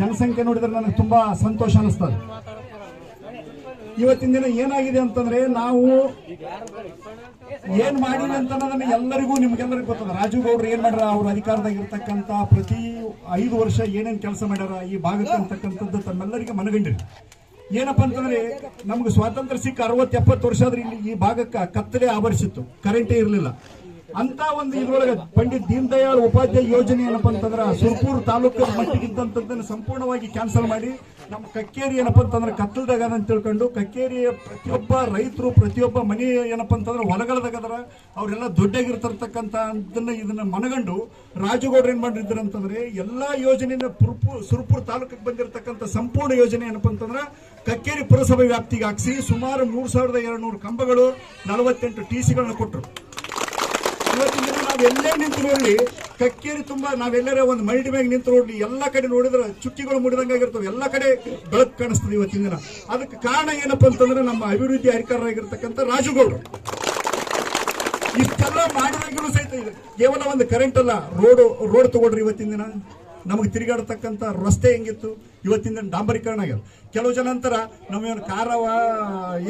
ಜನಸಂಖ್ಯೆ ನೋಡಿದ್ರೆ ನನಗೆ ತುಂಬಾ ಸಂತೋಷ ಅನಿಸ್ತದೆ. ಇವತ್ತಿನ ದಿನ ಏನಾಗಿದೆ ಅಂತಂದ್ರೆ ನಾವು ಏನ್ ಮಾಡಿವಿ ಅಂತ ಅನ್ನೋದನ್ನ ಎಲ್ಲರಿಗೂ ನಿಮ್ಗೆಲ್ಲರಿಗೂ ಗೊತ್ತದ. ರಾಜು ಗೌಡ್ರು ಏನ್ ಮಾಡ್ಯಾರ? ಅವ್ರ ಅಧಿಕಾರದಾಗ ಇರ್ತಕ್ಕಂತ ಪ್ರತಿ ಐದು ವರ್ಷ ಏನೇನ್ ಕೆಲಸ ಮಾಡ್ಯಾರ? ಈ ಭಾಗಕ್ಕೆ ಅಂತಕ್ಕಂಥದ್ದು ತಮ್ಮೆಲ್ಲರಿಗೆ ಮನಗಂಡಿರಿ. ಏನಪ್ಪಾ ಅಂತಂದ್ರೆ ನಮ್ಗೆ ಸ್ವಾತಂತ್ರ್ಯ ಸಿಕ್ಕ ಅರವತ್ತು ಎಪ್ಪತ್ತು ವರ್ಷ ಆದ್ರೆ ಇಲ್ಲಿ ಈ ಭಾಗಕ್ಕೆ ಕತ್ತಲೆ ಆವರಿಸಿತ್ತು. ಕರೆಂಟೇ ಇರಲಿಲ್ಲ. ಅಂತ ಒಂದು ಇದ್ರೊಳಗೆ ಪಂಡಿತ್ ದೀನ್ ದಯಾಳ್ ಉಪಾಧ್ಯಾಯ ಯೋಜನೆ ಏನಪ್ಪ ಅಂತಂದ್ರೆ ಸುರ್ಪುರ್ ತಾಲೂಕು ಮಟ್ಟಿಗಿದ್ದಂಥದ್ದನ್ನು ಸಂಪೂರ್ಣವಾಗಿ ಕ್ಯಾನ್ಸಲ್ ಮಾಡಿ, ನಮ್ಮ ಕಕ್ಕೇರಿ ಏನಪ್ಪ ಅಂತಂದ್ರೆ ಕತ್ತಲ್ದಾಗ ಅಂತ ತಿಳ್ಕೊಂಡು ಕಕ್ಕೇರಿಯ ಪ್ರತಿಯೊಬ್ಬ ರೈತರು, ಪ್ರತಿಯೊಬ್ಬ ಮನೆ ಏನಪ್ಪ ಅಂತಂದ್ರೆ ಹೊಲಗಳದಾಗದ್ರ ಅವರೆಲ್ಲ ದೊಡ್ಡಾಗಿರ್ತಕ್ಕಂಥ ಅದನ್ನ ಇದನ್ನ ಮನಗಂಡು ರಾಜುಗೌಡ್ರು ಏನ್ ಮಾಡಿದ್ರು ಅಂತಂದ್ರೆ ಎಲ್ಲಾ ಯೋಜನೆಯನ್ನು ಪುರ್ಪು ಸುರ್ಪುರ್ ತಾಲೂಕಿಗೆ ಬಂದಿರತಕ್ಕಂಥ ಸಂಪೂರ್ಣ ಯೋಜನೆ ಏನಪ್ಪ ಅಂತಂದ್ರೆ ಕಕ್ಕೇರಿ ಪುರಸಭೆ ವ್ಯಾಪ್ತಿಗೆ ಹಾಕಿಸಿ ಸುಮಾರು ಮೂರ್ ಸಾವಿರದ ಎರಡು ನೂರು ಕಂಬಗಳು, ನಲವತ್ತೆಂಟು ಟಿ ಸಿಗಳನ್ನ ಕೊಟ್ಟರು ಇವತ್ತಿನ ದಿನ ನಾವು ಎಲ್ಲೇ ನಿಂತು ನೋಡಲಿ ಕಕ್ಕೇರಿ ತುಂಬಾ ನಾವೆಲ್ಲರೇ ಒಂದು ಮಲ್ಟಿ ಮ್ಯಾಗ್ ನಿಂತು ನೋಡಲಿ ಎಲ್ಲ ಕಡೆ ನೋಡಿದ್ರೆ ಚುಕ್ಕಿಗಳು ಮುಡಿದಂಗಾಗಿರ್ತವೆ ಎಲ್ಲ ಕಡೆ ಬೆಳಕು ಕಾಣಿಸ್ತದೆ ಇವತ್ತಿನ ದಿನ ಅದಕ್ಕೆ ಕಾರಣ ಏನಪ್ಪ ಅಂತಂದ್ರೆ ನಮ್ಮ ಅಭಿವೃದ್ಧಿ ಅಧಿಕಾರರಾಗಿರ್ತಕ್ಕಂಥ ರಾಜುಗೌಡರು. ಇಷ್ಟೆಲ್ಲ ಮಾಡಿದಾಗಲೂ ಸಹಿತ ಕೇವಲ ಒಂದು ಕರೆಂಟ್ ಅಲ್ಲ ರೋಡ್ ರೋಡ್ ತಗೊಳ್ರಿ ಇವತ್ತಿನ ದಿನ ನಮಗೆ ತಿರುಗಾಡತಕ್ಕಂಥ ರಸ್ತೆ ಹೆಂಗಿತ್ತು? ಇವತ್ತಿನ ದಿನ ಡಾಂಬರೀಕರಣ ಆಗ್ಯದ. ಕೆಲವು ಜನ ಅಂತಾರ, ನಮ್ಗೇನು ಕಾರವ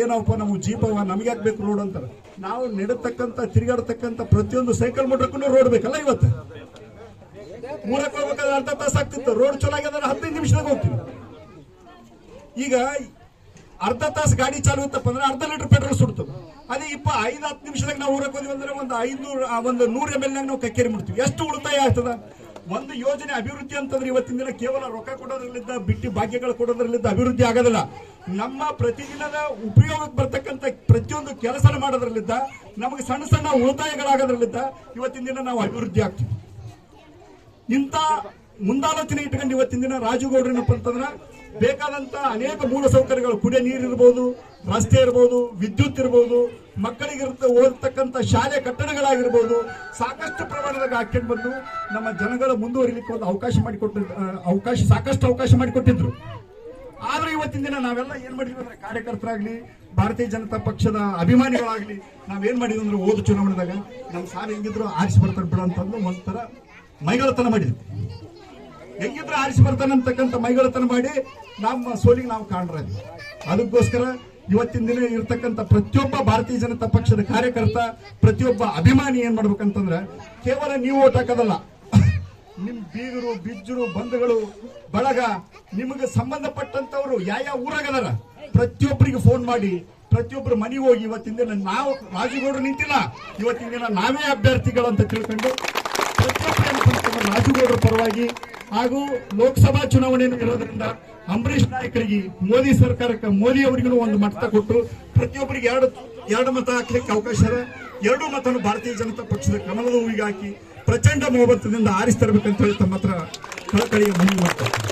ಏನವಪ್ಪ ನಮಗೆ ಜೀಪವ, ನಮ್ಗೆ ಬೇಕು ರೋಡ್ ಅಂತಾರೆ? ನಾವು ನೆಡತಕ್ಕಂಥ ತಿರುಗಾಡತಕ್ಕಂಥ ಪ್ರತಿಯೊಂದು ಸೈಕಲ್ ಮೋಟ್ರಕ್ಕೂ ರೋಡ್ ಬೇಕಲ್ಲ ಇವತ್ತು? ಮೂರಕ್ಕೆ ಹೋಗ್ಬೇಕಾದ್ರೆ ಅರ್ಧ ತಾಸು ಆಗ್ತಿತ್ತು. ರೋಡ್ ಚಲೋ ಆಗ್ಯದ ಹದಿನೈದು ನಿಮಿಷದಾಗ ಹೋಗ್ತೀವಿ. ಈಗ ಅರ್ಧ ತಾಸು ಗಾಡಿ ಚಾಲು ಇತ್ತಪ್ಪ ಅಂದ್ರೆ ಅರ್ಧ ಲೀಟರ್ ಪೆಟ್ರೋಲ್ ಸುಡ್ತು. ಅದೇ ಇಪ್ಪ ಐದು ಹತ್ತು ನಿಮಿಷದಾಗ ನಾವು ಊರಕ್ಕೆ ಹೋದ್ವಿ ಅಂದ್ರೆ ಒಂದು ಐನೂರು ಒಂದು ನೂರು ಎಂ ಎಲ್ ನಾವು ಕಕ್ಕೇರಿ ಮಾಡ್ತೀವಿ ಎಷ್ಟು ಉಳಿತಾಯ ಆಗ್ತದ? ಒಂದು ಯೋಜನೆ ಅಭಿವೃದ್ಧಿ ಅಂತಂದ್ರೆ ಇವತ್ತಿನ ದಿನ ಕೇವಲ ರೊಕ್ಕ ಕೊಡೋದ್ರಲ್ಲಿದ್ದ, ಬಿಟ್ಟಿ ಭಾಗ್ಯಗಳು ಕೊಡೋದ್ರಲ್ಲಿದ್ದ ಅಭಿವೃದ್ಧಿ ಆಗೋದಿಲ್ಲ. ನಮ್ಮ ಪ್ರತಿದಿನದ ಉಪಯೋಗಕ್ಕೆ ಬರ್ತಕ್ಕಂಥ ಪ್ರತಿಯೊಂದು ಕೆಲಸ ಮಾಡೋದ್ರಲ್ಲಿದ್ದ, ನಮಗೆ ಸಣ್ಣ ಸಣ್ಣ ಉಳಿತಾಯಗಳಾಗೋದ್ರಲ್ಲಿದ್ದ, ಇವತ್ತಿನ ದಿನ ನಾವು ಅಭಿವೃದ್ಧಿ ಆಗ್ತೀವಿ. ಇಂಥ ಮುಂದಾಲೋಚನೆ ಇಟ್ಕೊಂಡು ಇವತ್ತಿನ ದಿನ ರಾಜುಗೌಡ್ರೇನಪ್ಪ ಅಂತಂದ್ರೆ ಬೇಕಾದಂತ ಅನೇಕ ಮೂಲ ಸೌಕರ್ಯಗಳು ಕುಡಿಯ ನೀರು ಇರ್ಬೋದು, ರಸ್ತೆ ಇರ್ಬೋದು, ವಿದ್ಯುತ್ ಇರ್ಬೋದು, ಮಕ್ಕಳಿಗೆ ಓದತಕ್ಕಂಥ ಶಾಲೆ ಕಟ್ಟಡಗಳಾಗಿರ್ಬೋದು, ಸಾಕಷ್ಟು ಪ್ರಮಾಣದಾಗ ಹಾಕೊಂಡು ಬಂದು ನಮ್ಮ ಜನಗಳ ಮುಂದುವರಿಲಿಕ್ಕೆ ಒಂದು ಅವಕಾಶ ಮಾಡಿಕೊಟ್ಟು ಅವಕಾಶ, ಸಾಕಷ್ಟು ಅವಕಾಶ ಮಾಡಿಕೊಟ್ಟಿದ್ರು. ಆದ್ರೆ ಇವತ್ತಿನ ದಿನ ನಾವೆಲ್ಲ ಏನ್ ಮಾಡಿದ್ವಿ ಅಂದ್ರೆ ಕಾರ್ಯಕರ್ತರಾಗ್ಲಿ, ಭಾರತೀಯ ಜನತಾ ಪಕ್ಷದ ಅಭಿಮಾನಿಗಳಾಗ್ಲಿ, ನಾವೇನ್ ಮಾಡಿದ್ವಿ ಅಂದ್ರೆ ಓದು ಚುನಾವಣೆದಾಗ ನಮ್ಮ ಸಾರ್ ಹೆಂಗಿದ್ರು ಆರಿಸಿ ಬರ್ತಾರೆ ಬಿಡ ಅಂತಂದು ಒಂಥರ ಮೈಗಳತನ ಮಾಡಿದ್ವಿ. ಹೆಂಗಿದ್ರು ಆರಿಸಿ ಬರ್ತಾನೆ ಅಂತಕ್ಕಂಥ ಮೈಗಳತನ ಮಾಡಿ ನಮ್ಮ ಸೋಲಿಗೆ ನಾವು ಕಾಣ್ರಿ ಅದಕ್ಕೋಸ್ಕರ ಇವತ್ತಿನ ದಿನ ಇರ್ತಕ್ಕಂಥ ಪ್ರತಿಯೊಬ್ಬ ಭಾರತೀಯ ಜನತಾ ಪಕ್ಷದ ಕಾರ್ಯಕರ್ತ, ಪ್ರತಿಯೊಬ್ಬ ಅಭಿಮಾನಿ ಏನ್ ಮಾಡ್ಬೇಕಂತಂದ್ರೆ ಕೇವಲ ನೀವು ಓಟ್ ಹಾಕೋದಲ್ಲ. ನಿಮ್ ಬೀಗರು, ಬಿಜ್ಜರು, ಬಂಧುಗಳು, ಬಳಗ, ನಿಮಗೆ ಸಂಬಂಧಪಟ್ಟಂತವ್ರು ಯಾವ ಊರಾಗದಾರ ಪ್ರತಿಯೊಬ್ಬರಿಗೆ ಫೋನ್ ಮಾಡಿ ಪ್ರತಿಯೊಬ್ಬರು ಮನೆಗೆ ಹೋಗಿ ಇವತ್ತಿನ ದಿನ ನಾವು ರಾಜುಗೌಡರು ನಿಂತಿಲ್ಲ. ಇವತ್ತಿನ ದಿನ ನಾವೇ ಅಭ್ಯರ್ಥಿಗಳು ಅಂತ ತಿಳ್ಕೊಂಡು ಪ್ರತಿಯೊಬ್ಬರು ರಾಜುಗೌಡರ ಪರವಾಗಿ ಹಾಗೂ ಲೋಕಸಭಾ ಚುನಾವಣೆಯನ್ನು ಇರೋದ್ರಿಂದ ಅಂಬರೀಷ್ ನಾಯಕರಿಗೆ ಮೋದಿ ಸರ್ಕಾರಕ್ಕೆ ಮೋದಿ ಅವರಿಗೂ ಒಂದು ಮತ ಕೊಟ್ಟು ಪ್ರತಿಯೊಬ್ಬರಿಗೆ ಎರಡು ಎರಡು ಮತ ಹಾಕ್ಲಿಕ್ಕೆ ಅವಕಾಶ ಇದೆ. ಎರಡು ಮತನು ಭಾರತೀಯ ಜನತಾ ಪಕ್ಷದ ಕಮಲದ ಹೂವಿಗೆ ಹಾಕಿ ಪ್ರಚಂಡ ಮೋಬತ್ತದಿಂದ ಆರಿಸ್ತಿರ್ಬೇಕಂತ ಹೇಳಿ ತಮ್ಮ ಹತ್ರ ಕಳಕಳಿಯ ಮನವಿ ಮಾಡ್ತಾರೆ